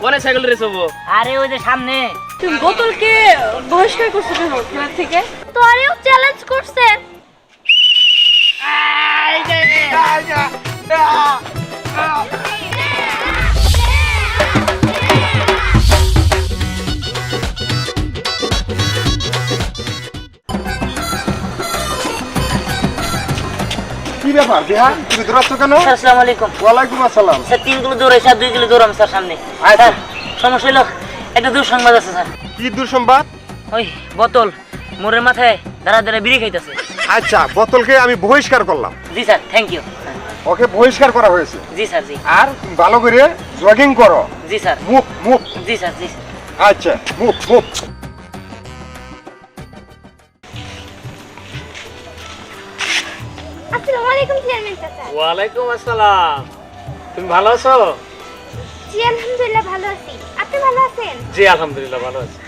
কোনে cycle race হব। আরে ওই যে সামনে। তুমি বোতলকে বহিষ্কার করছ কেন খেলার থেকে? তোরেও চ্যালেঞ্জ করছে। কি ব্যাপার বিহান? তুমি দৌড়াচ্ছ কেন? আসসালামু আলাইকুম। ওয়ালাইকুম আসসালাম। স্যার তিন কিলো দৌড়াই স্যার দুই কিলো দৌড়াম স্যার সামনে। আচ্ছা। স্যার সমস্যা হলো একটা দুঃসংবাদ আছে স্যার। কি দুঃসংবাদ? ওই বোতল মোড়ের মাথায় দাঁড়া দাঁড়া বিড়ি খাইতেছে। আচ্ছা বোতলকে আমি বহিষ্কার করলাম। জি স্যার থ্যাংক ইউ ওকে বহিষ্কার করা হয়েছে। জি স্যার জি। আর ভালো করে জগিং করো। জি স্যার। মুভ মুভ জি স্যার জি আচ্ছা মুভ মুভ চেয়ারম্যান চাচা। ওয়ালাইকুম আসসালাম। তুমি ভালো আছো? জি আলহামদুলিল্লাহ ভালো আছি। আপনি ভালো আছেন? জি আলহামদুলিল্লাহ ভালো আছি।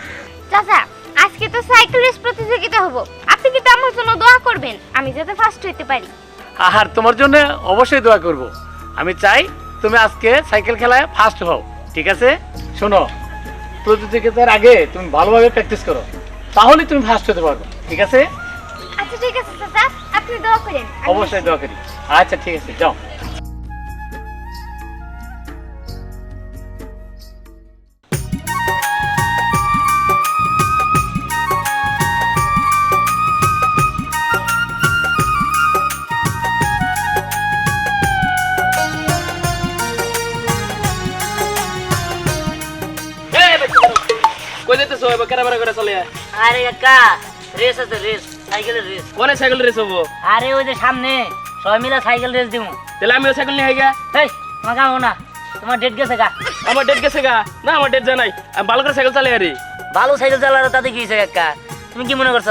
চাচা আজকে তো সাইকেল রেস প্রতিযোগিতা হব। আপনি কিন্তু আমার জন্য দোয়া করবেন। আমি যাতে ফার্স্ট হইতে পারি। আর তোমার জন্য অবশ্যই দোয়া করব। আমি চাই তুমি আজকে সাইকেল খেলায় ফার্স্ট হও ঠিক আছে? শোনো প্রতিযোগিতার আগে তুমি ভালোভাবে প্র্যাকটিস করো। তাহলে তুমি ফার্স্ট হতে পারবে ঠিক আছে? আচ্ছা ঠিক আছে চাচা আপনি দোয়া করেন। আমি- অবশ্যই দোয়া করি। আচ্ছা ঠিক আছে যাও। কই যেতেছো এবার কেরাবেরা করে চলে আরে কাকা রেস আছে রেস। সাইকেলের রেস। কোনে সাইকেল রেস হব? আরে ওই যে সামনে সবাই মিলে সাইকেল রেস দিব তাহলে আমিও সাইকেল নিয়ে গা এই কামো না তোমার ডেট গেছে গা। আমার ডেট গেছে গা। না আমার ডেট জানাই আমি ভালো করে সাইকেল চালাই আরে। ভালো সাইকেল চালানো তাতে কি হয়েছে কাকা? তুমি কি মনে করছ?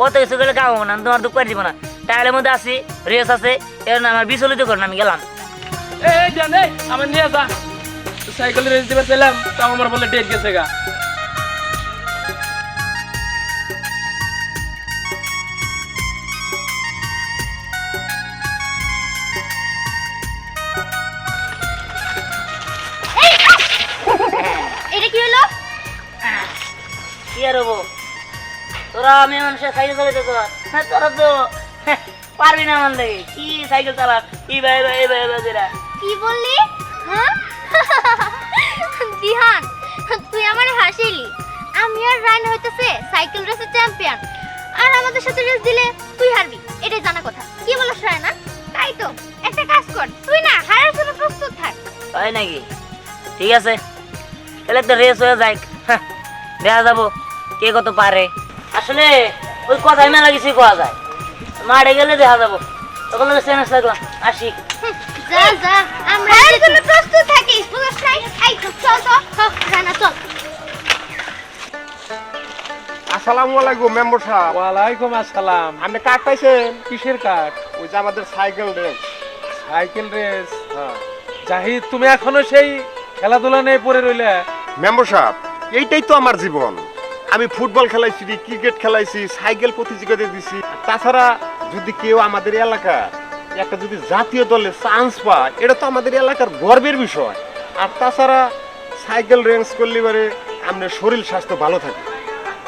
ও তো কিছু গেলে কামাবো না তোমার দুঃখ দিব না। টায়ারের মধ্যে আছি রেস আছে এর না আমার বিচলিত করেন আমি গেলাম। এই জানে আমার নিয়ে যা। সাইকেল রেস দিবার পেলাম তাও আমার বলে ডেট গেছে গা। কি আর হব? তোরা আমি মানুষের সাইকেল চালাতে তো হ্যাঁ তোরা তো পারবি না আমার লাগে। কি সাইকেল চালা কি ভাই ভাই ভাই কি বললি? হ্যাঁ? তুই আমার হাসিলি। আমি আর রায়ন হইতেছে সাইকেল রেসের চ্যাম্পিয়ন। আর আমাদের সাথে রেস দিলে তুই হারবি। এটাই জানা কথা। কি বলিস রায়না? তাই তো। একটা কাজ কর তুই না হারার জন্য প্রস্তুত থাক। তাই নাকি? ঠিক আছে। তাহলে একটা রেস হয়ে যাক। হ্যাঁ, দেখা যাব। কে কত পারে? আসলে ওই কথাই মেলা কিছুই পাওয়া যায়। মাঠে গেলে দেখা যাব। তখন চ্যালেঞ্জ থাকলাম আসি। যা যা আমরা হারার জন্য প্রস্তুত থাকিস বুঝছ নাই এই তো চল তো হ, চল। আসসালামু আলাইকুম মেম্বার সাহেব। ওয়ালাইকুম আসসালাম। আপনি কাঠ পাইছেন? কিসের কাঠ ওই যে আমাদের cycle race. Cycle race? Zahid তুমি এখনও সেই খেলাধুলা নিয়ে পড়ে রইলে? মেম্বার সাহেব এইটাই তো আমার জীবন। আমি ফুটবল খেলাইছি ক্রিকেট খেলাইছি সাইকেল প্রতিযোগিতা দিছি। তাছাড়া যদি কেউ আমাদের এলাকা একটা যদি জাতীয় দলে চান্স পায় এটা তো আমাদের এলাকার গর্বের বিষয়। আর তাছাড়া সাইকেল রেঞ্জ করলে পারে আপনার শরীর স্বাস্থ্য ভালো থাকে।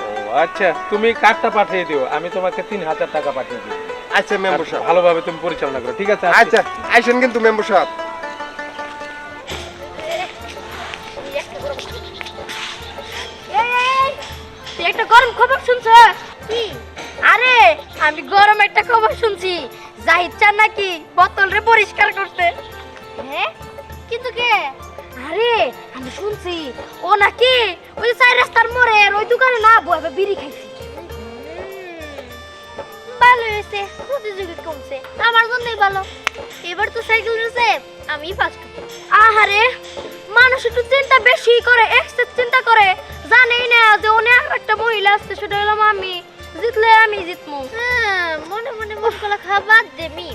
ও আচ্ছা তুমি কার্ডটা পাঠিয়ে দিও আমি তোমাকে তিন হাজার টাকা পাঠিয়ে দিই। আচ্ছা মেম্বার সাহেব। ভালোভাবে তুমি পরিচালনা করো ঠিক আছে? আচ্ছা আইসেন কিন্তু মেম্বার সাহেব। খবর শুনছ? কি? আরে আমি গরম একটা খবর শুনছি। জাহিদ চান নাকি বোতল রে পরিষ্কার করতে? হ্যাঁ কিন্তু কে? আরে আমি শুনছি। ও নাকি ওই চার রাস্তার মোড়ে ওই দোকানে না বয়াবে বিড়ি খাইছি। ভালো হয়েছে প্রতিযোগিতা কমছে আমার জন্যই ভালো। এবার তো সাইকেল রেসে আমি ফার্স্ট আহারে মানুষ একটু চিন্তা বেশি করে এক্সেস চিন্তা করে। জানেই না যে অনেক একটা মহিলা আসছে সেটা হলাম আমি। জিতলে আমি জিতমু। মনে মনে মুখগুলো খাবার দেমি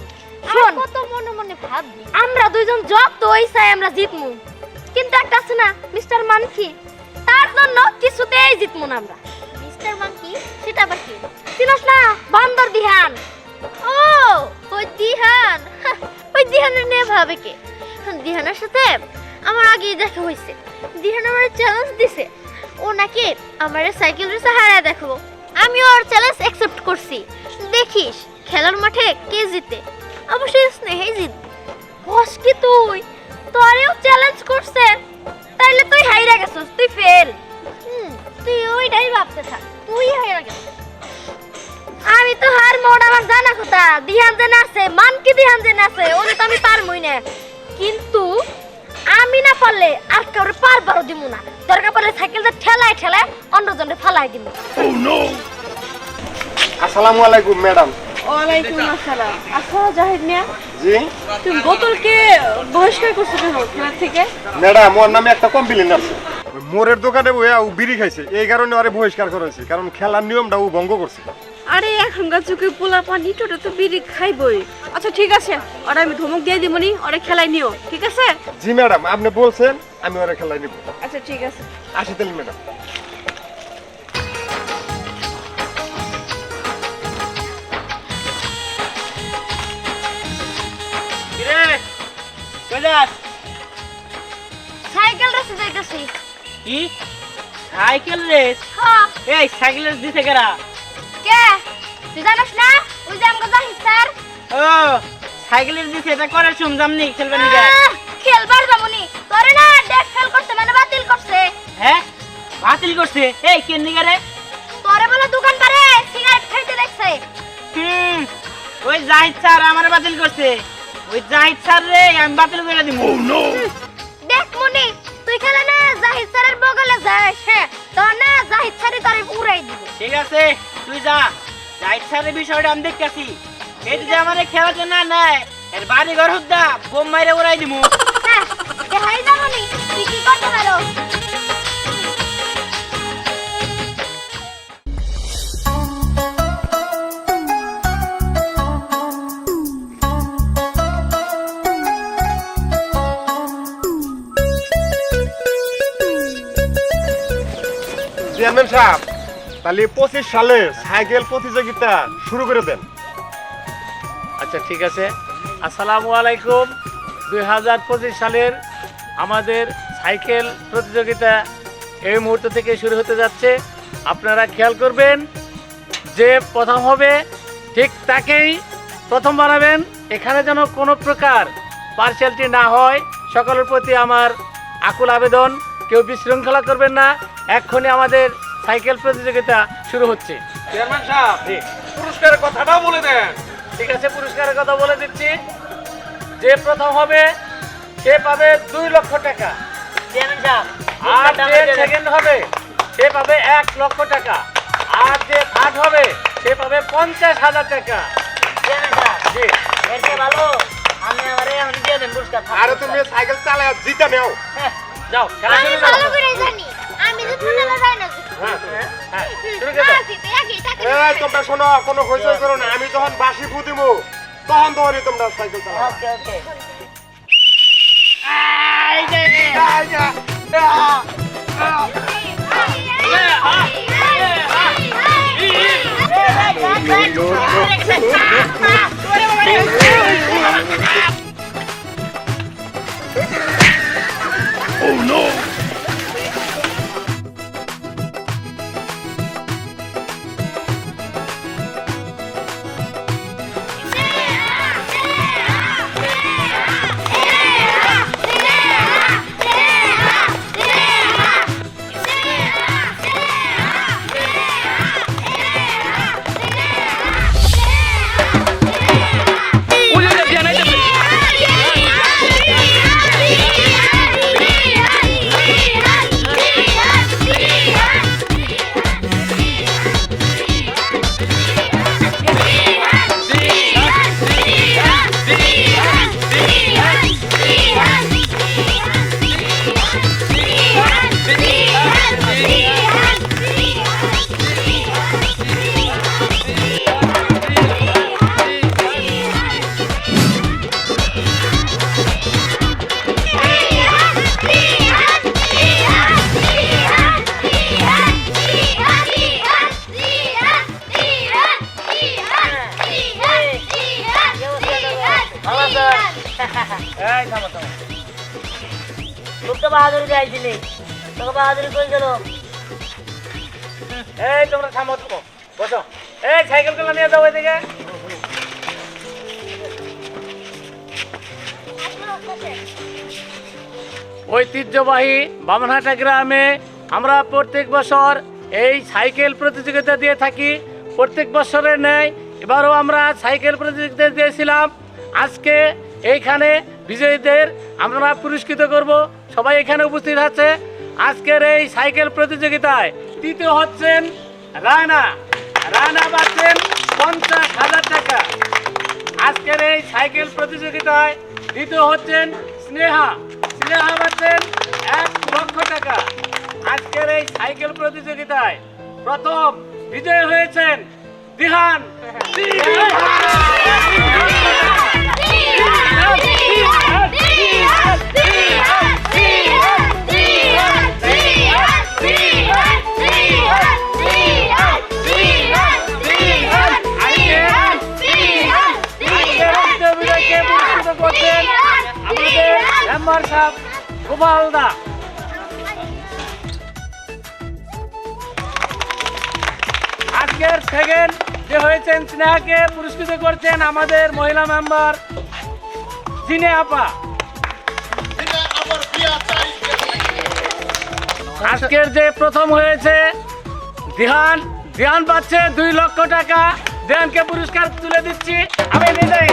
শোন। কত মনে মনে ভাববি আমরা দুইজন যত চাই আমরা জিতমু। কিন্তু একটা আছে না মিস্টার মানকি তার জন্য কিছুতেই জিতমু না আমরা। মিস্টার মানকি সেটা আবার কি? চিনস না বান্দর দিহান। ও, ওই দিহান। ওই দিহানের নিয়ে ভাবে কে? দিহানের সাথে আমার আগেই দেখা হয়েছে। দিহান আমার চ্যালেঞ্জ দিছে। ও নাকি আমার সাইকেল রেসে হারায় দেখাবো। আমিও ওর চ্যালেঞ্জ অ্যাকসেপ্ট করছি। দেখিস, খেলার মাঠে কে জিতে? অবশ্যই স্নেহেই জিতবে বস কি তুই? তোরেও চ্যালেঞ্জ করছে। তাইলে তুই হাইরা গেছস, তুই ফেল তুই ওইটাই ভাবতে থাক তুই হাইরা গেছস আমি তো হার মোড আমার জানা কথা। দিহান জেনে আছে মান কি দিহান জেনে আছে ওরে তো আমি পারমই না। কিন্তু আমি না পারলে আর কাউরে পারবারও দিব না। দরকার পড়লে সাইকেলটা ঠেলায় ঠেলায় অন্যজনে ফালাই দিব আসসালামু আলাইকুম ম্যাডাম। ওয়ালাইকুম আসসালাম। আচ্ছা জাহিদ মিয়া। জি? তুমি বোতলকে বহিষ্কার করছ কেন খেলার থেকে? ম্যাডাম ওর নামে একটা কমপ্লেন আছে। মোরের দোকানে বইয়া ও বিড়ি খাইছে। এই কারণে আরে বহিষ্কার করেছে কারণ খেলার নিয়মটা ও ভঙ্গ করছে। আরে এখনকার যুগে পোলা পানি টোটো তো বিড়ি খাইবই। আচ্ছা ঠিক আছে ওরা আমি ধমক দিয়ে দিবনি ওরা খেলাই নিও ঠিক আছে? জি ম্যাডাম আপনি বলছেন আমি ওরা খেলায় নিব। আচ্ছা ঠিক আছে। আসি তাহলে ম্যাডাম। সাইকেল রেসে যাইতেছি। কি? সাইকেল রেস হ্যাঁ। এই সাইকেল রেস দিছে কেরা? কে? তুই জানিস না? ওই যে আমাকে জাহিদ স্যার? ও সাইকেল রেস দিছে এটা করে শুনজাম নি খেলবে নি? খেলবার যাবনি তোরে না ডেট ফেল করছে মানে বাতিল করছে। হ্যাঁ? বাতিল করছে? এই কেন নিগে রে? তোরে বলে দোকান পারে সিগারেট খাইতে দেখছে। হুম ওই জাহিদ স্যার আমার বাতিল করছে। ওই জাহিদ স্যার রে আমি বাতিল করে দিব দেখ মনি তুই খেলে না জাহিদ স্যারের বগলে যাস হ্যাঁ তোর না জাহিদ স্যারই তোর উড়াই দিবে। ঠিক আছে তুই যা। জাহিদ স্যারের বিষয়টা আমি দেখতেছি। এই যদি আমার খেলার জন্য নেয় এর বাড়ি ঘর হুদ্দা বোম মাইরে উড়াই দিমু। হ্যাঁ হাই যাবনি তুই কি করতে পারো? সাহেব, তাহলে পঁচিশ সালে সাইকেল প্রতিযোগিতা শুরু করে দেন। আচ্ছা ঠিক আছে। আসসালামু আলাইকুম। দুই হাজার পঁচিশ সালের আমাদের সাইকেল প্রতিযোগিতা এই মুহূর্ত থেকে শুরু হতে যাচ্ছে। আপনারা খেয়াল করবেন, যে প্রথম হবে ঠিক তাকেই প্রথম বানাবেন। এখানে যেন কোনো প্রকার পার্সিয়ালিটি না হয়, সকলের প্রতি আমার আকুল আবেদন। কেউ বিশৃঙ্খলা করবেন না। এক্ষুনি আমাদের সাইকেল প্রতিযোগিতা শুরু হচ্ছে। চেয়ারম্যান সাহেব পুরস্কারের কথাটাও বলে দেন। ঠিক আছে পুরস্কারের কথা বলে দিচ্ছি। যে প্রথম হবে সে পাবে দুই লক্ষ টাকা। চেয়ারম্যান সাহেব আর যে সেকেন্ড হবে সে পাবে এক লক্ষ টাকা। আর যে থার্ড হবে সে পাবে পঞ্চাশ হাজার টাকা। চেয়ারম্যান সাহেব জি। এর চেয়ে ভালো। আমি আমারে এখন দিয়ে দেন পুরস্কার। আরে তুমি সাইকেল চালায় জিতা নেও। হ্যাঁ, যাও খেলা আমি শুরু করো ভালো করে। জানি। আমি তো ছোটবেলা যাই না তোমরা শোনো কোনো হইচই করো না আমি যখন বাসি ফু দিব তখন তখনই তোমরা সাইকেল থামো খুব তো বাহাদুরি চাইছিলি তোকে বাহাদুরি করে গেল এই তোমরা থামো থামো। বসো। এই সাইকেলগুলো নিয়ে যাও এদিকে। ঐতিহ্যবাহী বামনহাটা গ্রামে আমরা প্রত্যেক বছর এই সাইকেল প্রতিযোগিতা দিয়ে থাকি। প্রত্যেক বছরের ন্যায় এবারও আমরা সাইকেল প্রতিযোগিতা দিয়েছিলাম। আজকে এইখানে বিজয়ীদের আমরা পুরস্কৃত করব। সবাই এখানে উপস্থিত আছে। আজকের এই সাইকেল প্রতিযোগিতায় তৃতীয় হচ্ছেন রানা। রানা পাচ্ছেন পঞ্চাশ হাজার টাকা। আজকের এই সাইকেল প্রতিযোগিতায় দ্বিতীয় হচ্ছেন স্নেহা। স্নেহা পাচ্ছেন এক লক্ষ টাকা। আজকের এই সাইকেল প্রতিযোগিতায় প্রথম বিজয় হয়েছেন দিহান। আজকের সেকেন্ড যে হয়েছেন স্নেহাকে পুরস্কৃত করছেন আমাদের মহিলা মেম্বার জিনে আপা। আজকের যে প্রথম হয়েছে ধ্যান ধ্যান পাচ্ছে দুই লক্ষ টাকা। ধ্যানকে পুরস্কার তুলে দিচ্ছি। আমি নিজেই